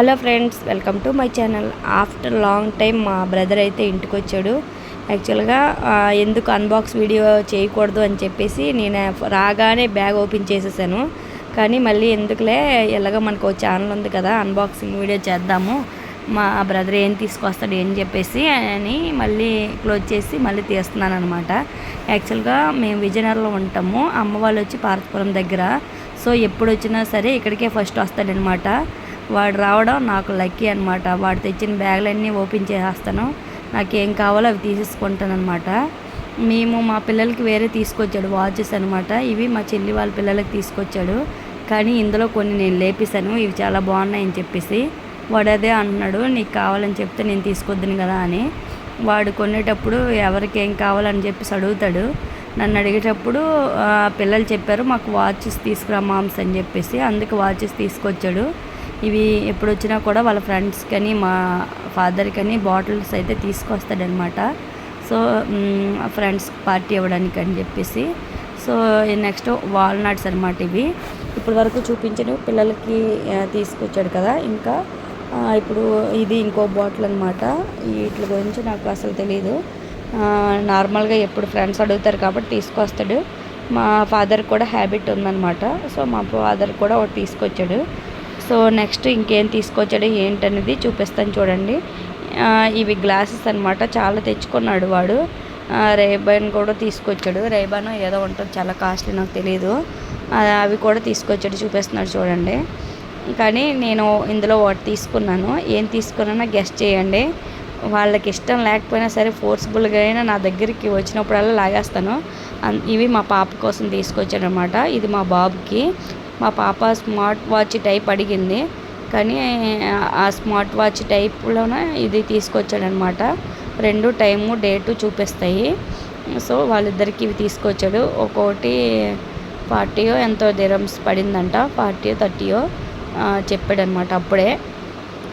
Hello friends welcome to my channel. After long time మా brother అయితే ఇంటికి వచ్చాడు యాక్చువల్గా ఎందుకు అన్బాక్స్ వీడియో చేయకూడదు అని చెప్పేసి నేను రాగానే బ్యాగ్ ఓపెన్ చేసేసాను. కానీ మళ్ళీ ఎందుకులే ఎలాగ మనకు ఛానల్ ఉంది కదా అన్బాక్సింగ్ వీడియో చేద్దాము. మా బ్రదర్ ఏం తీసుకొస్తాడు ఏం చెప్పేసి అని మళ్ళీ క్లోజ్ చేసి మళ్ళీ తీస్తున్నాను అనమాట యాక్చువల్గా మేము విజయనగరంలో ఉంటాము. అమ్మ వాళ్ళు వచ్చి పార్వతీపురం దగ్గర. సో ఎప్పుడు వచ్చినా సరే ఇక్కడికే ఫస్ట్ వస్తాడనమాట వాడు రావడం నాకు లక్కీ అనమాట వాడు తెచ్చిన బ్యాగులన్నీ ఓపెన్ చేసేస్తాను. నాకు ఏం కావాలో అవి తీసేసుకుంటాను అనమాట మేము మా పిల్లలకి వేరే తీసుకొచ్చాడు వాచెస్ అనమాట ఇవి మా చెల్లి వాళ్ళ పిల్లలకి తీసుకొచ్చాడు. కానీ ఇందులో కొన్ని నేను లేపేశాను. ఇవి చాలా బాగున్నాయని చెప్పేసి. వాడు అదే అంటున్నాడు నీకు కావాలని చెప్తే నేను తీసుకొద్దును కదా అని. వాడు కొనేటప్పుడు ఎవరికి ఏం కావాలని చెప్పేసి అడుగుతాడు. నన్ను అడిగేటప్పుడు పిల్లలు చెప్పారు మాకు వాచెస్ తీసుకురా మామ్స్ అని చెప్పేసి అందుకు వాచెస్ తీసుకొచ్చాడు. ఇవి ఎప్పుడు వచ్చినా కూడా వాళ్ళ ఫ్రెండ్స్ కానీ మా ఫాదర్ కానీ బాటిల్స్ అయితే తీసుకొస్తాడనమాట. సో ఫ్రెండ్స్ పార్టీ ఇవ్వడానికి అని చెప్పేసి. సో నెక్స్ట్ వాల్నట్స్ అనమాట ఇవి. ఇప్పటి వరకు చూపించిన. పిల్లలకి తీసుకొచ్చాడు కదా. ఇంకా ఇప్పుడు ఇది ఇంకో బాటిల్ అనమాట వీటి గురించి నాకు అసలు తెలియదు నార్మల్గా ఎప్పుడు ఫ్రెండ్స్ అడుగుతారు కాబట్టి తీసుకొస్తాడు. మా ఫాదర్ కూడా హ్యాబిట్ ఉందన్నమాట. సో మా ఫాదర్ కూడా ఒకటి తీసుకొచ్చాడు. సో నెక్స్ట్ ఇంకేం తీసుకొచ్చాడు ఏంటనేది చూపిస్తాను చూడండి. ఇవి గ్లాసెస్ అనమాట చాలా తెచ్చుకున్నాడు వాడు. రేబాన్ కూడా తీసుకొచ్చాడు. రేబాన్ ఏదో ఉంటుంది. చాలా కాస్ట్లీ నాకు తెలియదు అవి కూడా తీసుకొచ్చాడు చూపిస్తున్నాడు చూడండి. కానీ నేను ఇందులో ఒకటి తీసుకున్నాను. ఏం తీసుకున్నానో గెస్ట్ చేయండి. వాళ్ళకి ఇష్టం లేకపోయినా సరే ఫోర్స్ఫుల్గా అయినా నా దగ్గరికి వచ్చినప్పుడల్లా లాగేస్తాను. ఇవి మా పాప కోసం తీసుకొచ్చాడనమాట ఇది మా బాబుకి. మా పాప స్మార్ట్ వాచ్ టైప్ అడిగింది. కానీ ఆ స్మార్ట్ వాచ్ టైప్లోనే ఇది తీసుకొచ్చాడనమాట. రెండు టైము డేటు చూపిస్తాయి. సో వాళ్ళిద్దరికి ఇవి తీసుకొచ్చాడు. ఒక్కొక్కటి ఫార్టీయో ఎంతో దిరమ్స్ పడిందంట. ఫార్టీయో థర్టీయో చెప్పాడనమాట అప్పుడే.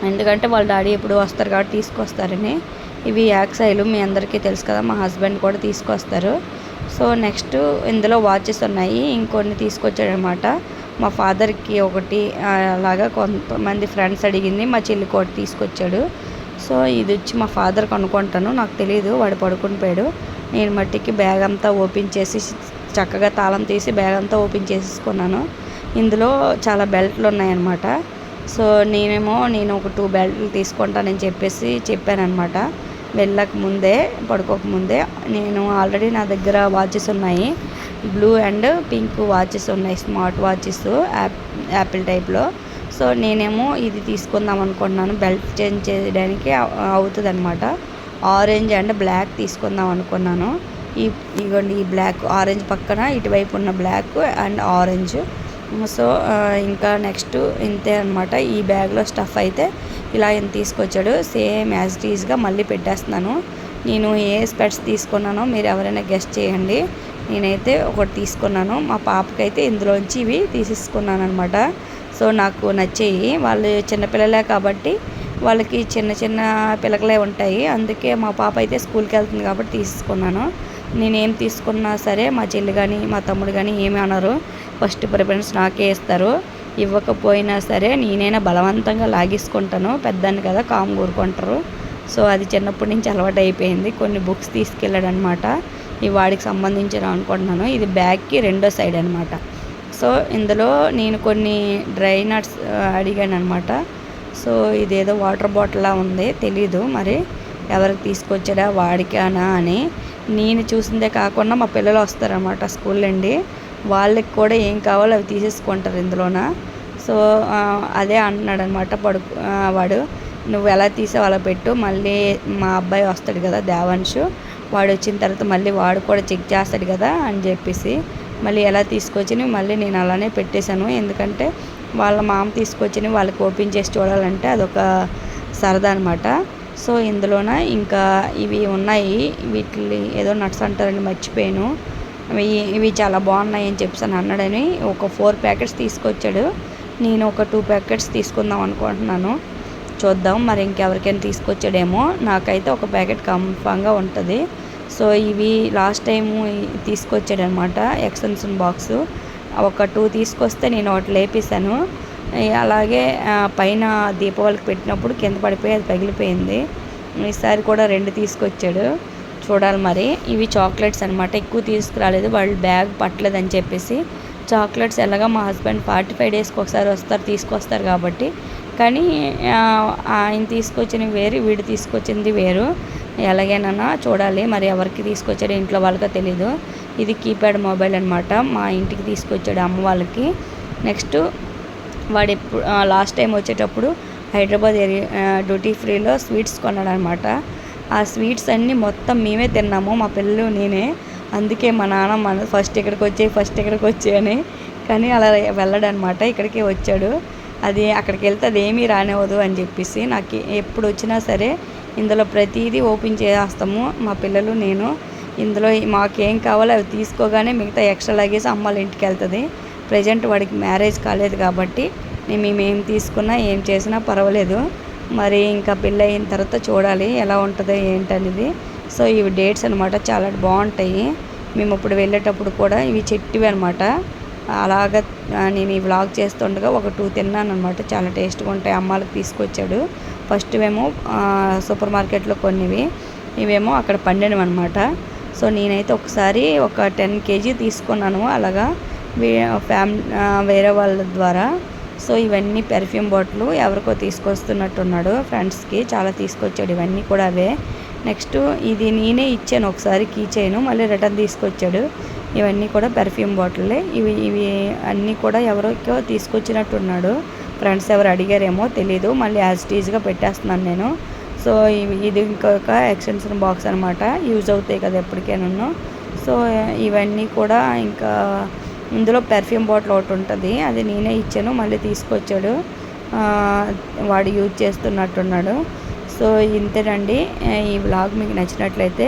ఎందుకంటే వాళ్ళ డాడీ ఎప్పుడు వస్తారు కాబట్టి తీసుకొస్తారని. ఇవి యాక్సైలు మీ అందరికీ తెలుసు కదా మా హస్బెండ్ కూడా తీసుకొస్తారు. సో నెక్స్ట్ ఇందులో వాచెస్ ఉన్నాయి. ఇంకొన్ని తీసుకొచ్చాడనమాట. మా ఫాదర్కి ఒకటి అలాగా కొంతమంది ఫ్రెండ్స్ అడిగింది మా చెల్లి కోటి తీసుకొచ్చాడు. సో ఇది వచ్చి మా ఫాదర్ కొనుక్కుంటాను నాకు తెలియదు వాడు పడుకుని పోయాడు. నేను మట్టికి బ్యాగ్ అంతా ఓపెన్ చేసి చక్కగా తాళం తీసి బ్యాగ్ అంతా ఓపెన్ చేసేసుకున్నాను. ఇందులో చాలా బెల్ట్లు ఉన్నాయన్నమాట. సో నేనేమో నేను ఒక టూ బెల్ట్లు తీసుకుంటానని చెప్పేసి చెప్పానమాట వెళ్ళక ముందే పడుకోక ముందే నేను ఆల్రెడీ నా దగ్గర వాచెస్ ఉన్నాయి. బ్లూ అండ్ పింక్ వాచెస్ ఉన్నాయి స్మార్ట్ వాచెస్ యాప్ యాపిల్ టైప్లో. సో నేనేమో ఇది తీసుకుందాం అనుకుంటున్నాను. బెల్ట్ చేంజ్ చేయడానికి అవుతుంది అనమాట ఆరెంజ్ అండ్ బ్లాక్ తీసుకుందాం అనుకున్నాను. ఈ ఇగోండి ఈ బ్లాక్ ఆరెంజ్ పక్కన ఇటువైపు ఉన్న బ్లాక్ అండ్ ఆరెంజ్. సో ఇంకా నెక్స్ట్ ఇంతే అనమాట ఈ బ్యాగ్లో స్టఫ్ అయితే ఇలా ఇంత తీసుకొచ్చాడు సేమ్ యాజ్ టీజ్గా మళ్ళీ పెట్టేస్తున్నాను. నేను ఏ స్పెట్స్ తీసుకున్నానో మీరు ఎవరైనా గెస్ట్ చేయండి. నేనైతే ఒకటి తీసుకున్నాను. మా పాపకైతే ఇందులోంచి ఇవి తీసేసుకున్నాను అనమాట సో నాకు నచ్చేయి. వాళ్ళు చిన్నపిల్లలే కాబట్టి వాళ్ళకి చిన్న చిన్న పిలకలే ఉంటాయి. అందుకే మా పాప అయితే స్కూల్కి వెళ్తుంది కాబట్టి తీసుకున్నాను నేనేం తీసుకున్నా సరే మా చెల్లి కానీ మా తమ్ముడు కానీ ఏమి అనరు. ఫస్ట్ ప్రిఫరెన్స్ నాకే ఇస్తారు. ఇవ్వకపోయినా సరే నేనైనా బలవంతంగా లాగేసుకుంటాను. పెద్దాన్ని కదా కామ్ ఊరుకుంటారు సో అది చిన్నప్పటి నుంచి అలవాటు అయిపోయింది. కొన్ని బుక్స్ తీసుకెళ్ళాడు అనమాట ఈ వాడికి సంబంధించిన అనుకుంటున్నాను. ఇది బ్యాగ్కి రెండో సైడ్ అనమాట. సో ఇందులో నేను కొన్ని డ్రై నట్స్ అడిగాను అనమాట సో ఇదేదో వాటర్ బాటిల్లా ఉంది. తెలీదు మరి ఎవరికి తీసుకొచ్చాడా వాడికానా అని. నేను చూసిందే కాకుండా మా పిల్లలు వస్తారనమాట స్కూల్ నుండి. వాళ్ళకి కూడా ఏం కావాలో అవి తీసేసుకుంటారు ఇందులోన. సో అదే అంటున్నాడు అనమాట పడుకు వాడు. నువ్వు ఎలా తీసావు అలా పెట్టు. మళ్ళీ మా అబ్బాయి వస్తాడు కదా దేవాంశు వాడు వచ్చిన తర్వాత మళ్ళీ వాడు కూడా చెక్ చేస్తాడు కదా అని చెప్పేసి. మళ్ళీ ఎలా తీసుకొచ్చి మళ్ళీ నేను అలానే పెట్టేశాను. ఎందుకంటే వాళ్ళ మామ తీసుకొచ్చి వాళ్ళకి ఓపెన్ చేసి చూడాలంటే అదొక సరదా అనమాట సో ఇందులోన ఇంకా ఇవి ఉన్నాయి. వీటిని ఏదో నట్స్ అంటారని మర్చిపోయాను. ఇవి ఇవి చాలా బాగున్నాయి అని చెప్పేసి అన్నాడని ఒక ఫోర్ ప్యాకెట్స్ తీసుకొచ్చాడు. నేను ఒక టూ ప్యాకెట్స్ తీసుకుందాం అనుకుంటున్నాను. చూద్దాం. మరి ఇంకెవరికైనా తీసుకొచ్చాడేమో. నాకైతే ఒక ప్యాకెట్ కన్ఫామ్గా ఉంటుంది. సో ఇవి లాస్ట్ టైము తీసుకొచ్చాడనమాట ఎక్స్టెన్షన్ బాక్స్. ఒక టూ తీసుకొస్తే నేను ఒకటి లేపేశాను. అలాగే పైన దీపావళికి పెట్టినప్పుడు కింద పడిపోయి అది పగిలిపోయింది. ఈసారి కూడా రెండు తీసుకొచ్చాడు. చూడాలి మరి. ఇవి చాక్లెట్స్ అనమాట. ఎక్కువ తీసుకురాలేదు. వాళ్ళు బ్యాగ్ పట్టలేదని చెప్పేసి. చాక్లెట్స్ ఎలాగా మా హస్బెండ్ ఫార్టీ ఫైవ్ డేస్కి ఒకసారి వస్తారు తీసుకొస్తారు కాబట్టి. కానీ ఆయన తీసుకొచ్చినవి వేరు వీడు తీసుకొచ్చింది వేరు. ఎలాగైనా చూడాలి మరి ఎవరికి తీసుకొచ్చాడో ఇంట్లో వాళ్ళకో తెలీదు. ఇది కీప్యాడ్ మొబైల్ అనమాట మా ఇంటికి తీసుకొచ్చాడు అమ్మ వాళ్ళకి. నెక్స్ట్ వాడు ఎప్పుడు లాస్ట్ టైం వచ్చేటప్పుడు హైదరాబాద్ ఏరియా డ్యూటీ ఫ్రీలో స్వీట్స్ కొన్నాడు అనమాట ఆ స్వీట్స్ అన్నీ మొత్తం మేమే తిన్నాము. మా పిల్లలు నేనే. అందుకే మా నాన్న మన ఫస్ట్ ఇక్కడికి వచ్చాయి ఫస్ట్ ఇక్కడికి వచ్చాయి అని. కానీ అలా వెళ్ళడనమాట ఇక్కడికే వచ్చాడు. అది అక్కడికి వెళ్తే అది ఏమీ రానివ్వదు అని చెప్పేసి నాకు ఎప్పుడు వచ్చినా సరే ఇందులో ప్రతిదీ ఓపెన్ చేస్తాము మా పిల్లలు నేను. ఇందులో మాకేం కావాలో అవి తీసుకోగానే మిగతా ఎక్స్ట్రా లగేజ్ అమ్మ వాళ్ళ ఇంటికి వెళ్తుంది. ప్రజెంట్ వాడికి మ్యారేజ్ కాలేదు కాబట్టి నేను మేము ఏం తీసుకున్నా ఏం చేసినా పర్వాలేదు. మరి ఇంకా పెళ్ళి అయిన తర్వాత చూడాలి ఎలా ఉంటుందో ఏంటనేది. సో ఇవి డేట్స్ అనమాట చాలా బాగుంటాయి. మేము ఇప్పుడు వెళ్ళేటప్పుడు కూడా ఇవి చెట్టువి అనమాట అలాగ నేను ఈ వ్లాగ్ చేస్తుండగా ఒక టూ తిన్నాను అనమాట చాలా టేస్ట్గా ఉంటాయి. అమ్మాలకు తీసుకొచ్చాడు. ఫస్ట్ ఏమో సూపర్ మార్కెట్లో కొన్నివి. ఇవేమో అక్కడ పండినవి అనమాట సో నేనైతే ఒకసారి ఒక టెన్ కేజీ తీసుకున్నాను. అలాగా ఫ్యామిలీ వేరే వాళ్ళ ద్వారా. సో ఇవన్నీ పెర్ఫ్యూమ్ బాటిల్ ఎవరికో తీసుకొస్తున్నట్టున్నాడు ఫ్రెండ్స్కి చాలా తీసుకొచ్చాడు. ఇవన్నీ కూడా అవే. నెక్స్ట్ ఇది నేనే ఇచ్చాను. ఒకసారి కీ చైన్ మళ్ళీ రిటర్న్ తీసుకొచ్చాడు. ఇవన్నీ కూడా పెర్ఫ్యూమ్ బాటిల్లే ఇవి ఇవి అన్నీ కూడా ఎవరికో తీసుకొచ్చినట్టున్నాడు. ఫ్రెండ్స్ ఎవరు అడిగారేమో తెలీదు. మళ్ళీ యాజ్ టీజ్గా పెట్టేస్తున్నాను నేను. సో ఇవి ఇది ఇంకొక ఎక్స్టెన్షన్ బాక్స్ అనమాట యూజ్ అవుతాయి కదా ఎప్పటికైనా సో ఇవన్నీ కూడా ఇంకా ఇందులో పెర్ఫ్యూమ్ బాటిల్ ఒకటి ఉంటుంది. అది నేనే ఇచ్చాను. మళ్ళీ తీసుకొచ్చాడు. వాడు యూజ్ చేస్తున్నట్టున్నాడు. సో ఇంతేనండి. ఈ వ్లాగ్ మీకు నచ్చినట్లయితే